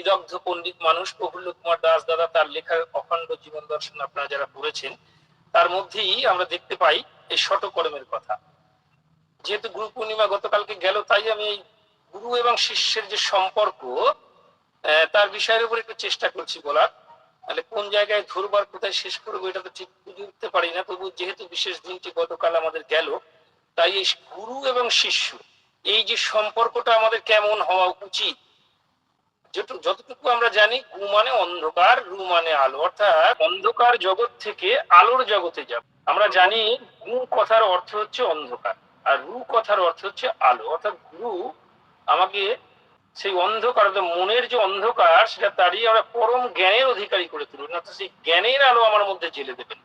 বিদগ্ধ পণ্ডিত মানুষ প্রফুল্ল কুমার দাস দাদা, তার লেখার অখণ্ড জীবন দর্শন আপনারা যারা পড়েছেন, তার মধ্যেই আমরা দেখতে পাই এই শটকর্মের কথা। যেহেতু গুরু পূর্ণিমা গতকালকে গেল, তাই আমি এই গুরু এবং শিষ্যের যে সম্পর্ক তার বিষয়ের উপর একটু চেষ্টা করছি বলার। তাহলে কোন জায়গায় ধরবার, কোথায় শেষ করব, এটা তো ঠিক বুঝে উঠতে পারি না। তবু যেহেতু বিশেষ দিনটি গতকাল আমাদের গেল, তাই এই গুরু এবং শিষ্য, এই যে সম্পর্কটা আমাদের কেমন হওয়া উচিত যতটুকু আমরা জানি, গু মানে অন্ধকার, রু মানে আলো। অর্থাৎ অন্ধকার জগৎ থেকে আলোর জগতে যাব। আমরা জানি গু কথার অর্থ হচ্ছে অন্ধকার, আর রু কথার অর্থ হচ্ছে আলো। অর্থাৎ গুরু আমাকে সেই অন্ধকার মনের যে অন্ধকার, সেটা তাড়িয়ে আমরা পরম জ্ঞানের অধিকারী করে তুলবেন অর্থাৎ সেই জ্ঞানের আলো আমার মধ্যে জেলে দেবেন।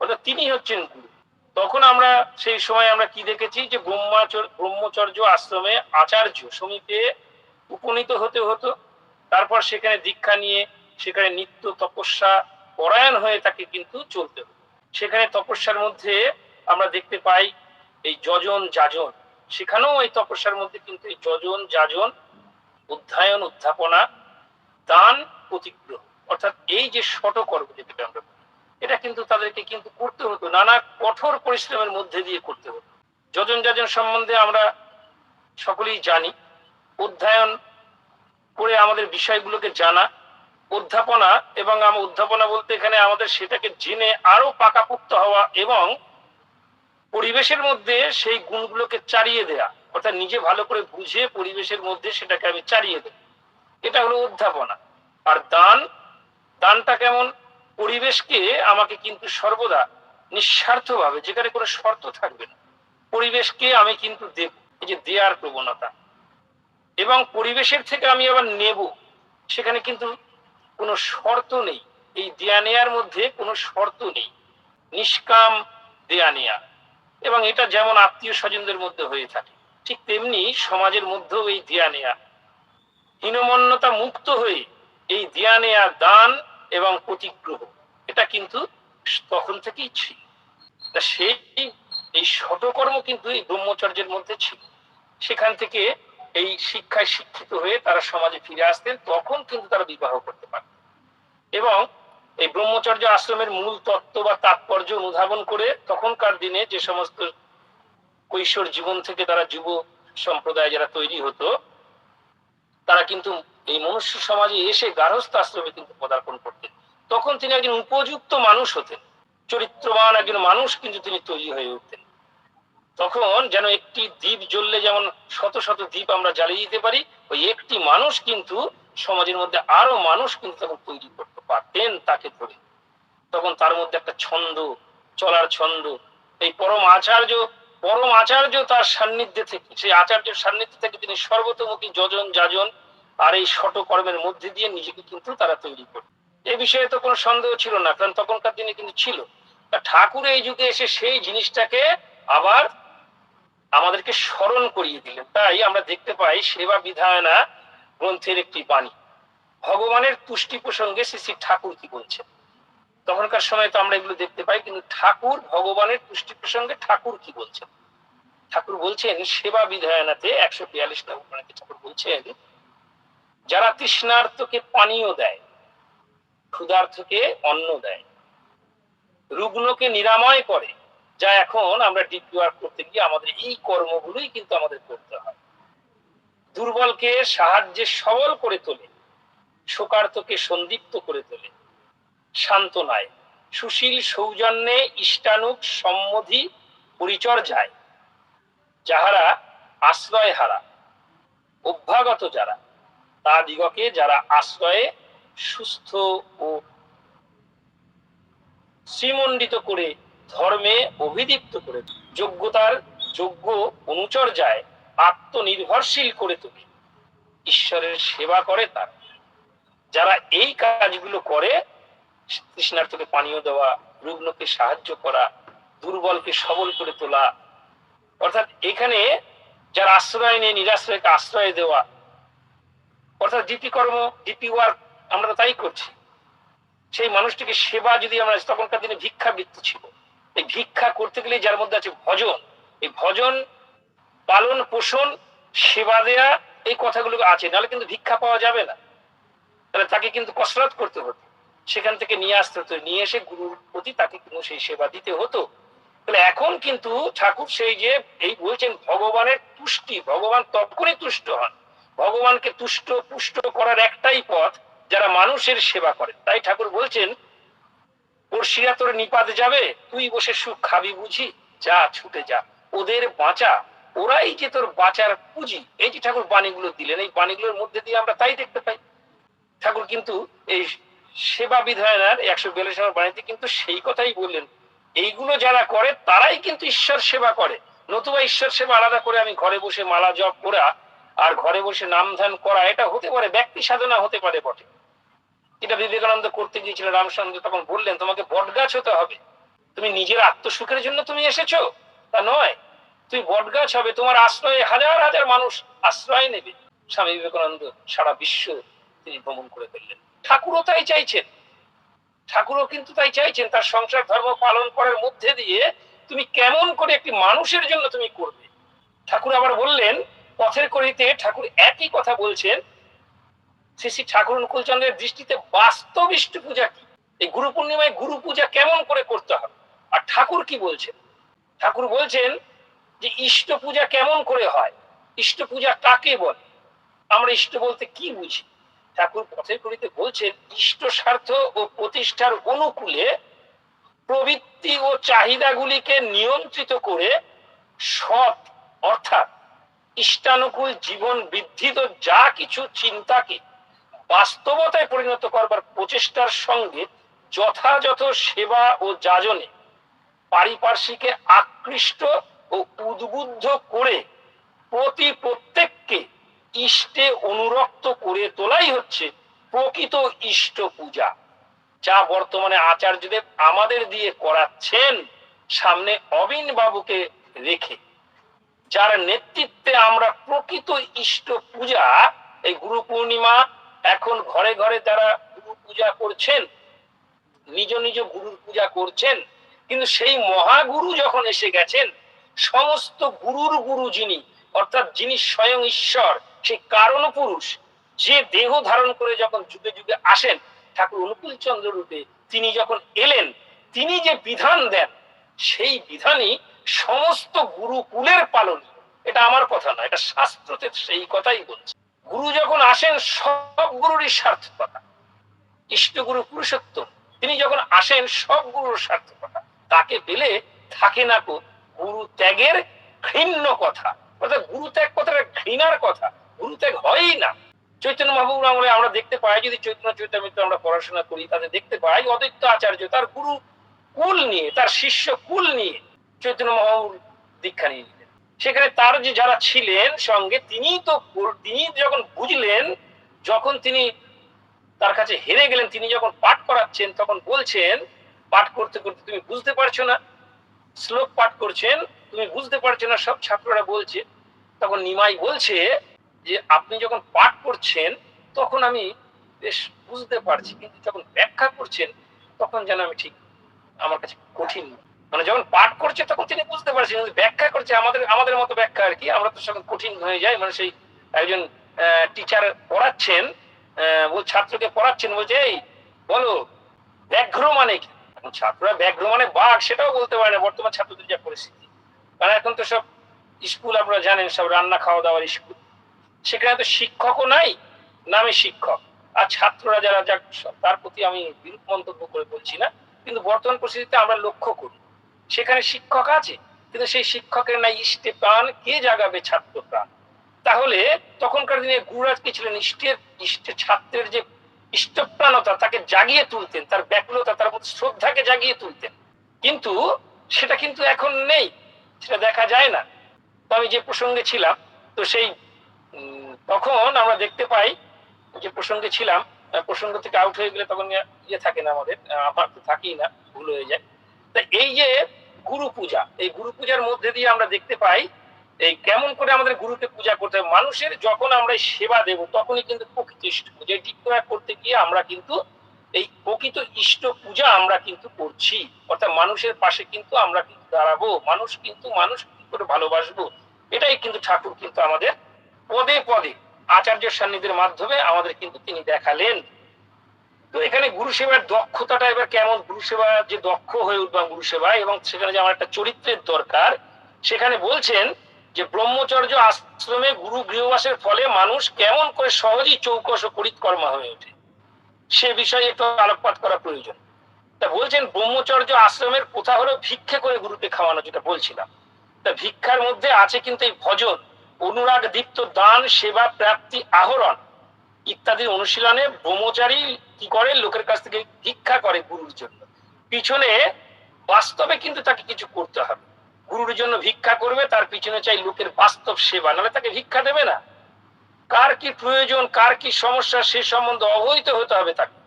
অর্থাৎ তিনি হচ্ছেন গুরু তখন আমরা সেই সময় আমরা কি দেখেছি যে ব্রহ্মাচর ব্রহ্মচর্য আশ্রমে আচার্য সমীপে উপনীত হতে হতো। তারপর সেখানে দীক্ষা নিয়ে, সেখানে নিত্য তপস্যা পরায়ণ হয়ে তাকে কিন্তু চলতে হতো সেখানে তপস্যার মধ্যে আমরা দেখতে পাই এই যজন যাজন। সেখানেও এই তপস্যার মধ্যে কিন্তু এই যজন যাজন অধ্যায়ন উত্থাপনা দান, প্রতিগ্রহ। অর্থাৎ এই যে শটকর্ম যেটাকে আমরা এটা কিন্তু তাদেরকে কিন্তু করতে হতো। নানা কঠোর পরিশ্রমের মধ্যে দিয়ে করতে হতো। যজন যাজন সম্বন্ধে আমরা সকলেই জানি, অধ্যয়ন করে আমাদের বিষয়গুলোকে জানা অধ্যাপনা এবং আমার অধ্যাপনা বলতে এখানে আমাদের সেটাকে জেনে আরও পাকাপুক্ত হওয়া এবং পরিবেশের মধ্যে সেই গুণগুলোকে চারিয়ে দেয়া, অর্থাৎ নিজে ভালো করে বুঝে পরিবেশের মধ্যে সেটাকে আমি চারিয়ে দেব এটা হলো অধ্যাপনা আর দান, দানটা কেমন? পরিবেশকে আমাকে কিন্তু সর্বদা নিঃস্বার্থভাবে, যেখানে কোনো শর্ত থাকবে না, পরিবেশকে আমি কিন্তু দেব। এই যে দেয়ার প্রবণতা এবং পরিবেশের থেকে আমি আবার নেব। সেখানে কিন্তু কোনো শর্ত নেই। এই দেয়া নেয়ার মধ্যে কোনো শর্ত নেই। নিষ্কাম দেয়া নেয়া। এবং এটা যেমন আত্মীয় স্বজনদের মধ্যে হয়ে থাকে, ঠিক তেমনি সমাজের মধ্যেও এই দেয়া নেয়া। হীনমন্যতা মুক্ত হয়ে এই দেয়া নেয়া দান এবং প্রতিগ্রহ এটা কিন্তু তখন থেকেই ছিল। তা সেই, এই শতকর্ম কিন্তু এই ব্রহ্মচর্যের মধ্যে ছিল। সেখান থেকে এই শিক্ষায় শিক্ষিত হয়ে তারা সমাজে ফিরে আসতেন, তখন কিন্তু তারা বিবাহ করতে পারতেন এবং এই ব্রহ্মচর্য আশ্রমের মূল তত্ত্ব বা তাৎপর্য অনুধাবন করে তখনকার দিনে যে সমস্ত কৈশোর জীবন থেকে তারা যুব সম্প্রদায় যারা তৈরি হতো, তারা কিন্তু এই মনুষ্য সমাজে এসে গার্হস্থ আশ্রমে কিন্তু পদার্পণ করতেন। তখন তিনি একজন উপযুক্ত মানুষ হতেন। চরিত্রবান একজন মানুষ কিন্তু তিনি তৈরি হয়ে উঠতেন। তখন যেন একটি দ্বীপ জ্বললে যেমন শত শত দ্বীপ আমরা জ্বালিয়ে দিতে পারি, ওই একটি মানুষ কিন্তু সমাজের মধ্যে আরও মানুষ কিন্তু তখন তৈরি করতে পারতেন তাকে ধরে। তখন তার মধ্যে একটা ছন্দ, চলার ছন্দ, এই পরম আচার্য পরম আচার্য তার সান্নিধ্যে থেকে, সেই আচার্যের সান্নিধ্য থেকে তিনি সর্বতমুখী যজন যাজন, আর এই শট কর্মের মধ্যে দিয়ে নিজেকে কিন্তু তারা তৈরি করত এই বিষয়ে তো কোনো সন্দেহ ছিল না, কারণ তখনকার দিনে কিন্তু ছিল। ঠাকুর এই যুগে এসে সেই জিনিসটাকে আবার আমাদেরকে স্মরণ করিয়ে দিলেন। তাই আমরা দেখতে পাই সেবা বিধায়না গ্রন্থের একটি বাণী। ভগবানের তুষ্টি প্রসঙ্গে শ্রী শ্রী ঠাকুর কি বলছেন? তখনকার সময় তো আমরা এগুলো দেখতে পাই, কিন্তু ঠাকুর, ভগবানের তুষ্টি প্রসঙ্গে ঠাকুর কি বলছেন? ঠাকুর বলছেন, সেবা বিধায়নাতে একশো বিয়াল্লিশ নম্বর ঠাকুর বলছেন, যারা তৃষ্ণার্থকে পানীয় দেয় ক্ষুধার্থকে অন্ন দেয়, রুগ্নকে নিরাময় করে যা এখন আমরা ডিপি ওয়ার্ক করতে গিয়ে আমাদের এই কর্মগুলোই কিন্তু আমাদের করতে হয়। দুর্বলকে সাহায্যে সবল করে তোলে, শোকার্তকে সন্দীপ্ত করে তোলে, সান্ত্বনায়, সুশীল সৌজন্যে ইষ্টানুক সম্মধি পরিচর্যায়, যাহারা আশ্রয় হারা, অভ্যাগত যারা, তা দিগকে যারা আশ্রয়ে সুস্থ ও শ্রীমণ্ডিত করে ধর্মে অভিদীপ্ত করে যোগ্যতার যোগ্য অনুচর্যায় আত্মনির্ভরশীল করে তোলে। ঈশ্বরের সেবা করে তার। যারা এই কাজগুলো করে, তৃষ্ণার্থকে পানীয় দেওয়া, রুগ্নকে সাহায্য করা, দুর্বলকে সবল করে তোলা, অর্থাৎ এখানে যারা আশ্রয় নেই নিরাশ্রয়কে আশ্রয় দেওয়া, অর্থাৎ ডিপি কর্ম ডিপি ওয়ার্ক, আমরা তাই করছি। সেই মানুষটিকে সেবা যদি আমরা, তখনকার দিনে ভিক্ষাবৃত্তি ছিল। এই ভিক্ষা করতে গেলে যার মধ্যে আছে ভজন, এই ভজন, পালন, পোষণ, সেবা দেয়া, এই কথাগুলো আছে। নাহলে কিন্তু ভিক্ষা পাওয়া যাবে না। তাহলে তাকে কিন্তু কসরত করতে হতো। সেখান থেকে নিয়ে আসতে হতো। নিয়ে এসে গুরুর প্রতি তাকে কিন্তু সেই সেবা দিতে হতো। তাহলে এখন কিন্তু ঠাকুর সেই যে এই বলছেন ভগবানের তুষ্টি, ভগবান তখনই তুষ্ট হন। ভগবানকে তুষ্ট পুষ্ট করার একটাই পথ, যারা মানুষের সেবা করে তাই ঠাকুর বলছেন পড়শিরা তোর নিপাত যাবে? তুই বসে সুখ খাবি বুঝি? যা ছুটে যা। ওদের বাঁচা, ওরাই যে তোর বাঁচার পুঁজি, এই যে ঠাকুর বাণীগুলো দিলেন, এই বাণীগুলোর মধ্যে দিয়ে আমরা তাই দেখতে পাই। ঠাকুর কিন্তু এই সেবা বিধায়নার একশো বিয়াল্লিশ নম্বর বাণীতে কিন্তু সেই কথাই বললেন। এইগুলো যারা করে, তারাই কিন্তু ঈশ্বর সেবা করে। নতুবা ঈশ্বর সেবা আলাদা করে আমি ঘরে বসে মালা জপ করা আর ঘরে বসে নাম ধ্যান করা, এটা হতে পারে, ব্যক্তি সাধনা হতে পারে বটে। এটা বিবেকানন্দ করতে গিয়েছিল রামচন্দ্র, তখন বললেন, তোমাকে বটগাছ হতে হবে। তুমি নিজের আত্মসুখের জন্য তুমি এসেছ। তা নয় তুই বটগাছ হবে, তোমার আশ্রয়ে হাজার হাজার মানুষ আশ্রয় নেবে। স্বামী বিবেকানন্দ সারা বিশ্ব তিনি ভ্রমণ করে ফেললেন। ঠাকুরও তাই চাইছেন। ঠাকুরও কিন্তু তাই চাইছেন, তার সংসার ধর্ম পালন করার মধ্যে দিয়ে তুমি কেমন করে একটি মানুষের জন্য তুমি করবে। ঠাকুর আবার বললেন, পথের করিতে ঠাকুর একই কথা বলছেন শ্রী শ্রী ঠাকুর অনুকূলচন্দ্রের দৃষ্টিতে বাস্তব ইষ্ট পূজা কি? এই গুরু পূর্ণিমায় গুরু পূজা কেমন করে করতে হবে? আর ঠাকুর কি বলছেন? ঠাকুর বলছেন যে ইষ্ট পূজা কেমন করে হয়? ইষ্ট পূজা কাকে বলে? আমরা ইষ্ট বলতে কি বুঝি? ঠাকুর পথের করিতে বলছেন, ইষ্ট স্বার্থ ও প্রতিষ্ঠার অনুকূলে প্রবৃত্তি ও চাহিদাগুলিকে নিয়ন্ত্রিত করে সৎ, অর্থাৎ ইষ্টানুকূল জীবন বৃদ্ধিত যা কিছু চিন্তাকে বাস্তবতায় পরিণত করবার প্রচেষ্টার সঙ্গে যথাযথ সেবা ও যাজনে পারিপার্শ্বিকে আকৃষ্ট ও উদ্বুদ্ধ করে প্রতি প্রত্যেককে ইষ্টে অনুরক্ত করে তোলাই হচ্ছে প্রকৃত ইষ্ট পূজা, যা বর্তমানে আচার্যদেব আমাদের দিয়ে করাচ্ছেন সামনে অবিন বাবুকে রেখে। যার নেতৃত্বে আমরা প্রকৃত ইষ্ট পূজা, এই গুরু পূর্ণিমা এখন ঘরে ঘরে যারা গুরু পূজা করছেন, নিজ নিজ গুরুর পূজা করছেন, কিন্তু সেই মহাগুরু যখন এসে গেছেন, সমস্ত গুরুর গুরু যিনি, অর্থাৎ যিনি স্বয়ং ঈশ্বর, সেই কারণ পুরুষ, যে দেহ ধারণ করে যখন যুগে যুগে আসেন, ঠাকুর অনুকূল চন্দ্র রূপে তিনি যখন এলেন, তিনি যে বিধান দেন, সেই বিধানই সমস্ত গুরুকুলের পালন। এটা আমার কথা না এটা শাস্ত্রতে সেই কথাই বলছে। গুরু যখন আসেন, সব গুরুরই সার্থকতা। ইষ্টগুরু পুরুষোত্তম, তিনি যখন আসেন, সব গুরুর সার্থকতা। তাকে পেলে থাকে না কো গুরু ত্যাগের ঘৃণ্য কথা। অর্থাৎ গুরু ত্যাগ কথাটা ঘৃণার কথা, গুরু ত্যাগ হয়ই না। চৈতন্য মহাপ্রভুর আমলে আমরা দেখতে পাই, যদি চৈতন্য চৈতামিত্র আমরা পড়াশোনা করি, তাতে দেখতে পাই, অদ্বৈত আচার্য তার গুরু কুল নিয়ে, তার শিষ্য কুল নিয়ে চৈতন্য মহাপ্রভুর দীক্ষা নিয়ে সেখানে তার যে যারা ছিলেন সঙ্গে তিনি তো তিনি যখন বুঝলেন, যখন তিনি তার কাছে হেরে গেলেন, তিনি যখন পাঠ করাচ্ছেন, তখন বলছেন, পাঠ করতে করতে তুমি বুঝতে পারছ না। শ্লোক পাঠ করছেন, তুমি বুঝতে পারছ না। সব ছাত্ররা বলছে। তখন নিমাই বলছে যে, আপনি যখন পাঠ করছেন, তখন আমি বেশ বুঝতে পারছি, কিন্তু যখন ব্যাখ্যা করছেন, তখন যেন আমি ঠিক আমার কাছে কঠিন মানে যখন পাঠ করছে তখন তিনি বুঝতে পারছেন ব্যাখ্যা করছে, আমাদের আমাদের মতো ব্যাখ্যা আর কি। আমরা তো সঙ্গে কঠিন হয়ে যাই মানে সেই একজন টিচার পড়াচ্ছেন ছাত্রকে পড়াচ্ছেন, বলছে, এই, বলো, ব্যাঘ্র মানে কি? ছাত্ররা ব্যাঘ্র মানে বাঘ, সেটাও বলতে পারে না, বর্তমান ছাত্রদের যা পরিস্থিতি। কারণ এখন তো সব স্কুল আপনারা জানেন, সব রান্না খাওয়া দাওয়ার স্কুল। সেখানে তো শিক্ষকও নাই, নামে শিক্ষক। আর ছাত্ররা যারা যাক তার প্রতি আমি বিরূপ মন্তব্য করে বলছি না। কিন্তু বর্তমান পরিস্থিতিতে আমরা লক্ষ্য করি সেখানে শিক্ষক আছে, কিন্তু সেই শিক্ষকের নাই ইষ্টে প্রাণ কে জাগাবে ছাত্র প্রাণ? তাহলে তখনকার দিনে গুরুরাজ কি ছিলেন? ইষ্টের ইষ্টের ছাত্রের যে ইষ্টপ্রাণতা, তাকে জাগিয়ে তুলতেন, তার ব্যাকুলতা, তার মধ্যে শ্রদ্ধাকে জাগিয়ে তুলতেন। কিন্তু সেটা কিন্তু এখন নেই, সেটা দেখা যায় না। তো আমি যে প্রসঙ্গে ছিলাম, তো সেই তখন আমরা দেখতে পাই যে প্রসঙ্গে ছিলাম প্রসঙ্গ থেকে আউট হয়ে গেলে তখন ইয়ে থাকে না আমাদের আমার তো থাকেই না, ভুল হয়ে যায়। তা এই যে গুরু পূজা এই গুরু পূজার মধ্যে দিয়ে আমরা দেখতে পাই, এই কেমন করে আমাদের গুরুকে পূজা করতে হবে মানুষের যখন আমরা সেবা দেব, তখনই কিন্তু প্রকৃত ইষ্ট পূজা। টিকটক করতে গিয়ে আমরা কিন্তু এই প্রকৃত ইষ্ট পূজা আমরা কিন্তু করছি। অর্থাৎ মানুষের পাশে কিন্তু আমরা কিন্তু দাঁড়াবো। মানুষ কিন্তু মানুষ কি করে ভালোবাসবো? এটাই কিন্তু ঠাকুর কিন্তু আমাদের পদে পদে আচার্য সান্নিধ্যের মাধ্যমে আমাদের কিন্তু তিনি দেখালেন। তো এখানে গুরু সেবার দক্ষতাটা এবার কেমন? গুরু সেবা যে দক্ষ হয়ে উঠবা গুরু সেবা এবং সেখানে যে আমার একটা চরিত্রের দরকার, সেখানে বলছেন যে ব্রহ্মচর্য আশ্রমে গুরু গৃহবাসের ফলে মানুষ কেমন করে সহজেই চৌকস ও পরিৎকর্মা হয়ে ওঠে। সে বিষয়ে একটু আলোকপাত করা প্রয়োজন। তা বলছেন, ব্রহ্মচর্য আশ্রমের কোথা হলো ভিক্ষে করে গুরুকে খাওয়ানো যেটা বলছিলাম। তা ভিক্ষার মধ্যে আছে কিন্তু এই ভজন, অনুরাগ দীপ্ত দান, সেবা, প্রাপ্তি, আহরণ ইত্যাদির অনুশীলনে ব্রহ্মচারী কি করে? লোকের কাছ থেকে ভিক্ষা করে গুরুর জন্য। পিছনে বাস্তবে কিন্তু তাকে কিছু করতে হবে। গুরুর জন্য ভিক্ষা করবে, তার পিছনে চাই লোকের বাস্তব সেবা। নাহলে তাকে ভিক্ষা দেবে না। কার কি প্রয়োজন, কার কি সমস্যা, সে সম্বন্ধে অবহিত হতে হবে তাকে।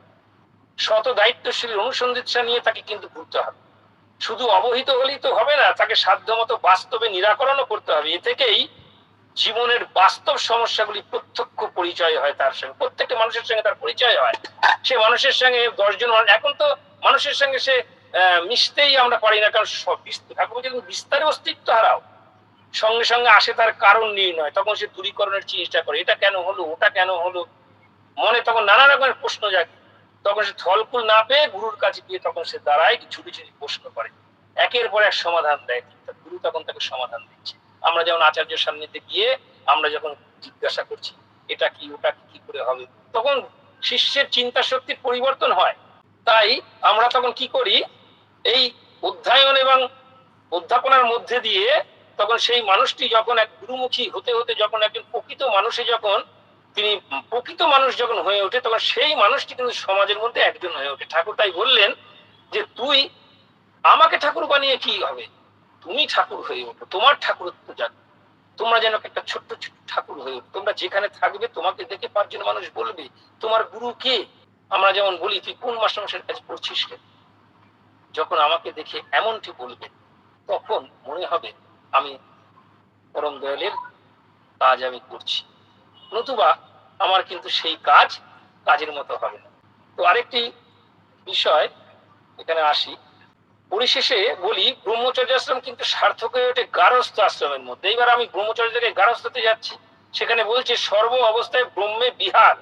শত দায়িত্বশীল অনুসন্ধিৎসা নিয়ে তাকে কিন্তু ঘুরতে হবে। শুধু অবহিত হলেই তো হবে না, তাকে সাধ্যমতো বাস্তবে নিরাকরণও করতে হবে। এ থেকেই জীবনের বাস্তব সমস্যাগুলি প্রত্যক্ষ পরিচয় হয় তার সঙ্গে। প্রত্যেকটা মানুষের সঙ্গে তার পরিচয় হয়। সে মানুষের সঙ্গে দশজন এখন তো মানুষের সঙ্গে সে মিশতেই আমরা পারি না কারণ ঠাকুর বলছেন, বিস্তারে অস্তিত্ব হারাও সঙ্গে সঙ্গে আসে তার কারণ নির্ণয় তখন সে দূরীকরণের চেষ্টা করে। এটা কেন হলো? ওটা কেন হলো? মনে তখন নানা রকমের প্রশ্ন জাগে। তখন সে থলকুল না পেয়ে গুরুর কাছে গিয়ে তখন সে দাঁড়ায় ছুটি ছুটি প্রশ্ন করে। একের পর এক সমাধান দেয়। গুরু তখন তাকে সমাধান দিচ্ছে। আমরা যেমন আচার্য সান্নিধ্যে গিয়ে আমরা যখন জিজ্ঞাসা করছি, এটা কি, ওটা কি করে হবে? তখন শিষ্যের চিন্তা শক্তির পরিবর্তন হয়। তাই আমরা তখন কি করি, এই অধ্যায়ন এবং অধ্যাপনার মধ্যে দিয়ে তখন সেই মানুষটি যখন এক গুরুমুখী হতে হতে যখন একজন প্রকৃত মানুষে যখন, তিনি প্রকৃত মানুষ যখন হয়ে ওঠে, তখন সেই মানুষটি কিন্তু সমাজের মধ্যে একজন হয়ে ওঠে। ঠাকুর তাই বললেন যে, তুই আমাকে ঠাকুর বানিয়ে কি হবে? তুমি ঠাকুর হয়ে ওঠো, তোমার ঠাকুরত্ব যাক তোমরা যেন একটা ছোট্ট ছোট্ট ঠাকুর হয়ে ওঠো। তোমরা যেখানে থাকবে, তোমাকে দেখে পাঁচজন মানুষ বলবে, তোমার গুরু কে? আমরা যেমন বলি, তুই কোন মাস্টারমশাইয়ের কাছে পড়ছিস রে যখন আমাকে দেখে এমনটি বলবে, তখন মনে হবে, আমি পরম দয়ালের কাজ আমি করছি। নতুবা আমার কিন্তু সেই কাজ কাজের মতো হবে না। তো আরেকটি বিষয়, এখানে আসি। পরিশেষে বলি ব্রহ্মচর্য আশ্রম কিন্তু সার্থক হয়ে ওঠে গারস্থ আশ্রমের মধ্যে। এইবার আমি ব্রহ্মচর্য থেকে গারস্থতে যাচ্ছি। সেখানে বলছে, সর্ব অবস্থায় ব্রহ্মে বিহার।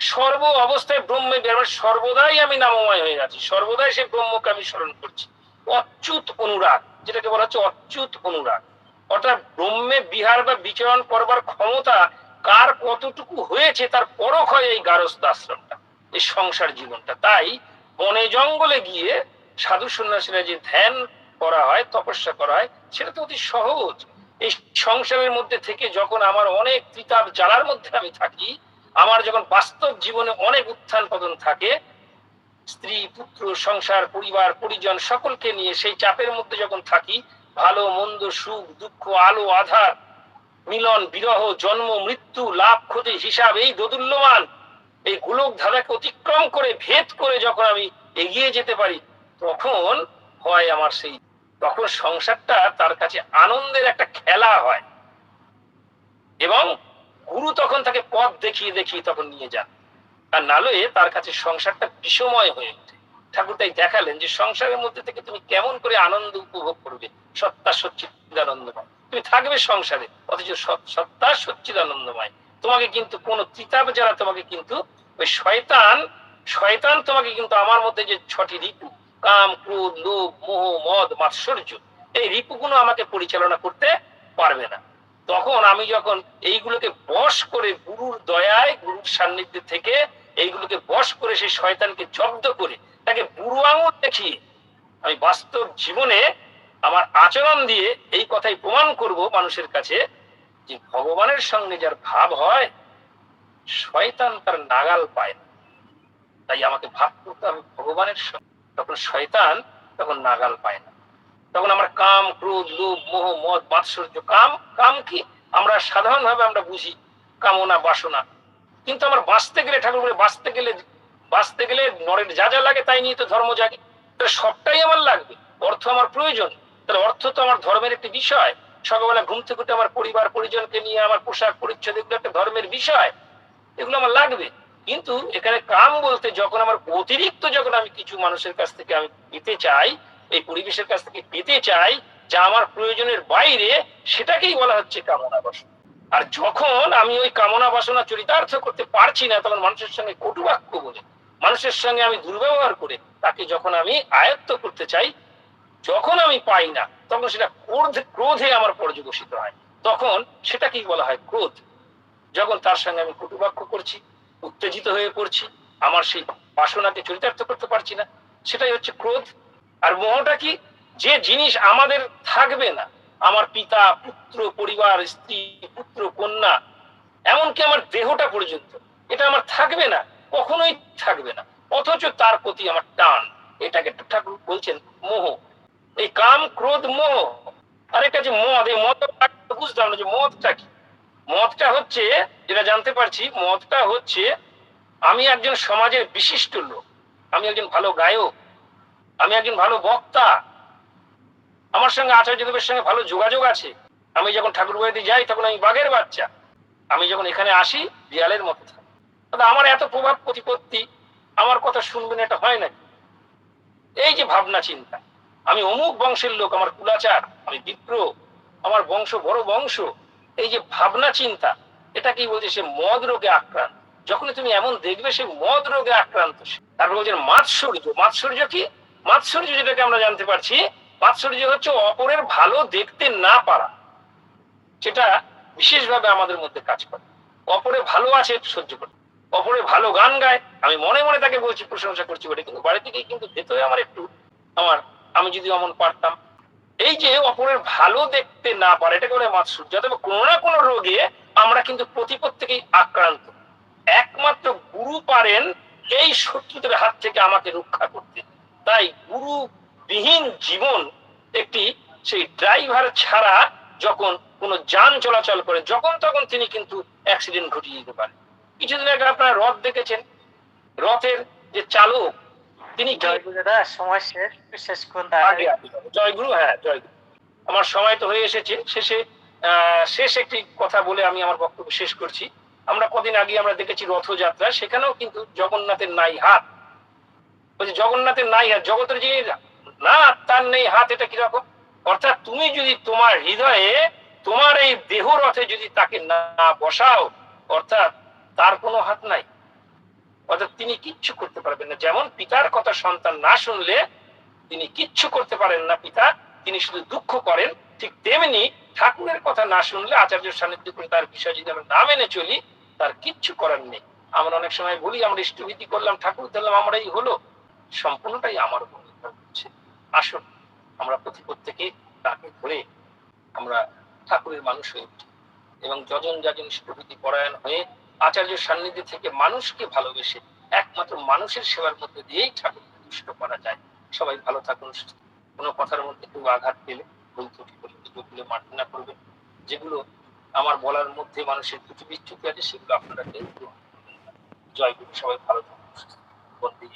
সর্ব অবস্থায় ব্রহ্মে বিহার। সর্বদাই আমি নামময় হয়ে যাচ্ছি সর্বদাই সে ব্রহ্মকে আমি স্মরণ করছি। অচ্যুত অনুরাগ, যেটাকে বলা হচ্ছে অচ্যুত অনুরাগ। অর্থাৎ ব্রহ্মে বিহার বা বিচরণ করবার ক্ষমতা কার কতটুকু হয়েছে, তার পরখ হয় এই গারস্থ আশ্রমটা, এই সংসার জীবনটা। তাই বনে জঙ্গলে গিয়ে সাধু সন্ন্যাসীরা যে ধ্যান করা হয়, তপস্যা করা হয়, সেটা তো অতি সহজ। এই সংসারের মধ্যে থেকে যখন আমার অনেক ত্রিতাপ জ্বালার মধ্যে আমি থাকি, আমার যখন বাস্তব জীবনে অনেক উত্থান পতন থাকে, স্ত্রী, পুত্র, সংসার, পরিবার, পরিজন সকলকে নিয়ে সেই চাপের মধ্যে যখন থাকি, ভালো, মন্দ, সুখ, দুঃখ, আলো, আধার, মিলন, বিরহ, জন্ম, মৃত্যু, লাভ, ক্ষতি, হিসাব, এই দোদুল্যমান, এই গোলক ধারাকে অতিক্রম করে, ভেদ করে যখন আমি এগিয়ে যেতে পারি তখন হয় আমার সেই, তখন সংসারটা তার কাছে আনন্দের একটা খেলা হয়। এবং গুরু তখন তাকে পথ দেখিয়ে দেখিয়ে তখন নিয়ে যান। আর নালয়ে তার কাছে সংসারটা বিষময় হয়ে ওঠে। ঠাকুর তাই দেখালেন যে সংসারের মধ্যে থেকে তুমি কেমন করে আনন্দ উপভোগ করবে? সত্তা সচ্চিদানন্দময়। তুমি থাকবে সংসারে, অথচ সত্তা সচ্চিদানন্দময়। তোমাকে কিন্তু কোন তিতাব যারা তোমাকে কিন্তু ওই শয়তান শয়তান তোমাকে কিন্তু আমার মধ্যে যে ছটি রিপু কাম ক্রোধ লোভ মোহ, মদ, মাৎসর্য, এই রিপুগুলো আমাকে পরিচালনা করতে পারবে না। তখন আমি যখন এইগুলোকে বশ করে গুরুর দয়ায়, গুরুর সান্নিধ্যে থেকে এইগুলোকে বশ করে সেই শয়তানকে জব্দ করে তাকে বুড়ো আঙুল দেখিয়ে আমি বাস্তব জীবনে আমার আচরণ দিয়ে এই কথাই প্রমাণ করব মানুষের কাছে যে ভগবানের সঙ্গে যার ভাব হয়, শয়তান তার নাগাল পায় না। তাই আমাকে ভাব করতে হবে ভগবানের সঙ্গে। তখন শয়তান তখন নাগাল পায় না। তখন আমার কাম, ক্রোধ, লোভ, মোহ, মদ, মাৎসর্য, কাম কাম কি? আমরা সাধারণভাবে আমরা বুঝি, কামনা, বাসনা। কিন্তু আমার বাঁচতে গেলে ঠাকুর বলে বাঁচতে গেলে বাঁচতে গেলে নরের যা যা লাগে তাই নিয়ে তো ধর্ম জাগে। সবটাই আমার লাগবে, অর্থ আমার প্রয়োজন। তাহলে অর্থ তো আমার ধর্মের একটি বিষয়। সকালবেলা ঘুম থেকে উঠে আমার পরিবার, পরিজনকে নিয়ে, আমার পোশাক পরিচ্ছদ, এগুলো একটা ধর্মের বিষয়। এগুলো আমার লাগবে। কিন্তু এখানে কাম বলতে যখন আমার অতিরিক্ত যখন আমি কিছু মানুষের কাছ থেকে আমি পেতে চাই, এই পরিবেশের কাছ থেকে পেতে চাই, যা আমার প্রয়োজনের বাইরে, সেটাকেই বলা হচ্ছে কামনা বাসনা। আর যখন আমি ওই কামনা বাসনা চরিতার্থ করতে পারছি না, তখন মানুষের সঙ্গে কটু বাক্য বলে। মানুষের সঙ্গে আমি দুর্ব্যবহার করে তাকে যখন আমি আয়ত্ত করতে চাই, যখন আমি পাই না, তখন সেটা ক্রোধে ক্রোধে আমার পর্যবসিত হয়। তখন সেটাকেই বলা হয় ক্রোধ। যখন তার সঙ্গে আমি কটুবাক্য করছি উত্তেজিত হয়ে পড়ছি। আমার সেই বাসনাকে চরিতার্থ করতে পারছি না। সেটাই হচ্ছে ক্রোধ। আর মোহটা কি? যে জিনিস আমাদের থাকবে না, আমার পিতা, পুত্র, পরিবার, স্ত্রী, পুত্র, কন্যা, এমনকি আমার দেহটা পর্যন্ত, এটা আমার থাকবে না, কখনোই থাকবে না। অথচ তার প্রতি আমার টান। এটাকে ঠাকুর বলছেন মোহ। এই কাম, ক্রোধ, মোহ। আর একটা যে মদ, এই মদ বুঝলাম না যে মদটা কি? মদটা হচ্ছে, যেটা জানতে পারছি মদটা হচ্ছে, আমি একজন সমাজের বিশিষ্ট লোক, আমি একজন ভালো গায়ক, আমি একজন ভালো বক্তা, আমার সঙ্গে আচার্যদেবের সঙ্গে ভালো যোগাযোগ আছে। আমি যখন ঠাকুর বাড়িতে যাই, তখন আমি বাঘের বাচ্চা। আমি যখন এখানে আসি বিড়ালের মতো থাকি। আমার এত প্রভাব প্রতিপত্তি, আমার কথা শুনবেন এটা হয় নাকি? এই যে ভাবনা চিন্তা। আমি অমুক বংশের লোক, আমার কুলাচার, আমি বিপ্র, আমার বংশ বড় বংশ। এই যে ভাবনা চিন্তা এটা কি বলছে সে মদ রোগে আক্রান্ত। যখনই তুমি এমন দেখবে সে মদ রোগে আক্রান্ত। তারপর বলছেন মাৎসর্য। মাৎসর্য কি? মাৎসর্য যেটাকে আমরা জানতে পারছি, মাৎসর্য হচ্ছে অপরের ভালো দেখতে না পারা। সেটা বিশেষভাবে আমাদের মধ্যে কাজ করে। অপরে ভালো আছে সহ্য করে। অপরে ভালো গান গায়, আমি মনে মনে তাকে বলছি, প্রশংসা করছি বলে কিন্তু বাড়ি থেকে কিন্তু ভেতরে আমার একটু। আমার, আমি যদি অমন পারতাম এই যে অপরের ভালো দেখতে না পারে, এটাকে বলে মাৎসর্য তবে কোনো না কোনো রোগে আমরা কিন্তু প্রতিপদ থেকেই আক্রান্ত। একমাত্র গুরু পারেন এই শত্রুদের হাত থেকে আমাকে রক্ষা করতে। তাই গুরু বিহীন জীবন একটি সেই ড্রাইভার ছাড়া যখন কোনো যান চলাচল করে, যখন তখন তিনি কিন্তু অ্যাক্সিডেন্ট ঘটিয়ে দিতে পারেন। কিছুদিন আগে আপনারা রথ দেখেছেন। রথের যে চালক তিনি কি- জয় সময় শেষ শেষ বলুন। জয়গুরু হ্যাঁ জয়গুরু। আমার সময় তো হয়ে এসেছে শেষে শেষ একটি কথা বলে আমি আমার বক্তব্য শেষ করছি। আমরা কদিন আগে আমরা দেখেছি রথযাত্রা সেখানেও কিন্তু জগন্নাথের নাই হাত। বলছে জগন্নাথের নাই হাত জগতের যে না তার নেই হাত এটা কীরকম? অর্থাৎ তুমি যদি তোমার হৃদয়ে তোমার এই দেহ রথে যদি তাকে না বসাও অর্থাৎ তার কোনো হাত নাই। অর্থাৎ তিনি কিচ্ছু করতে পারবেন না। যেমন পিতার কথা সন্তান না শুনলে তিনি কিচ্ছু করতে পারেন না পিতা। তিনি শুধু দুঃখ করেন। ঠিক তেমনি ঠাকুরের কথা না শুনলে আচার্য সান্নিধ্য করে তার বিষয় যদি আমরা না মেনে চলি, তার কিচ্ছু করার নেই। আমরা অনেক সময় বলি, আমরা ইষ্টভীতি করলাম, ঠাকুর দিলাম আমরা এই হলো। সম্পূর্ণটাই আমার উপর নির্ভর করছে। আসুন, আমরা প্রতি প্রত্যেকে তাকে ধরে আমরা ঠাকুরের মানুষ হয়ে উঠি। এবং যজন যাজন ইষ্টভীতি পরায়ণ হয়ে আচার্য সান্নিধ্য থেকে মানুষকে ভালোবেসে একমাত্র মানুষের সেবার মধ্যে দিয়েই ঠাকুরকে তুষ্ট করা যায় সবাই ভালো থাকুন কোনো কথার মধ্যে কেউ আঘাত পেলে ভুল ত্রুটি করলে যেগুলো মার্জনা করবেন যেগুলো আমার বলার মধ্যে মানুষের ত্রুটি বিচ্ছুতি আছে, সেগুলো আপনারা। জয় গুরু, সবাই ভালো থাকুন। বন্দে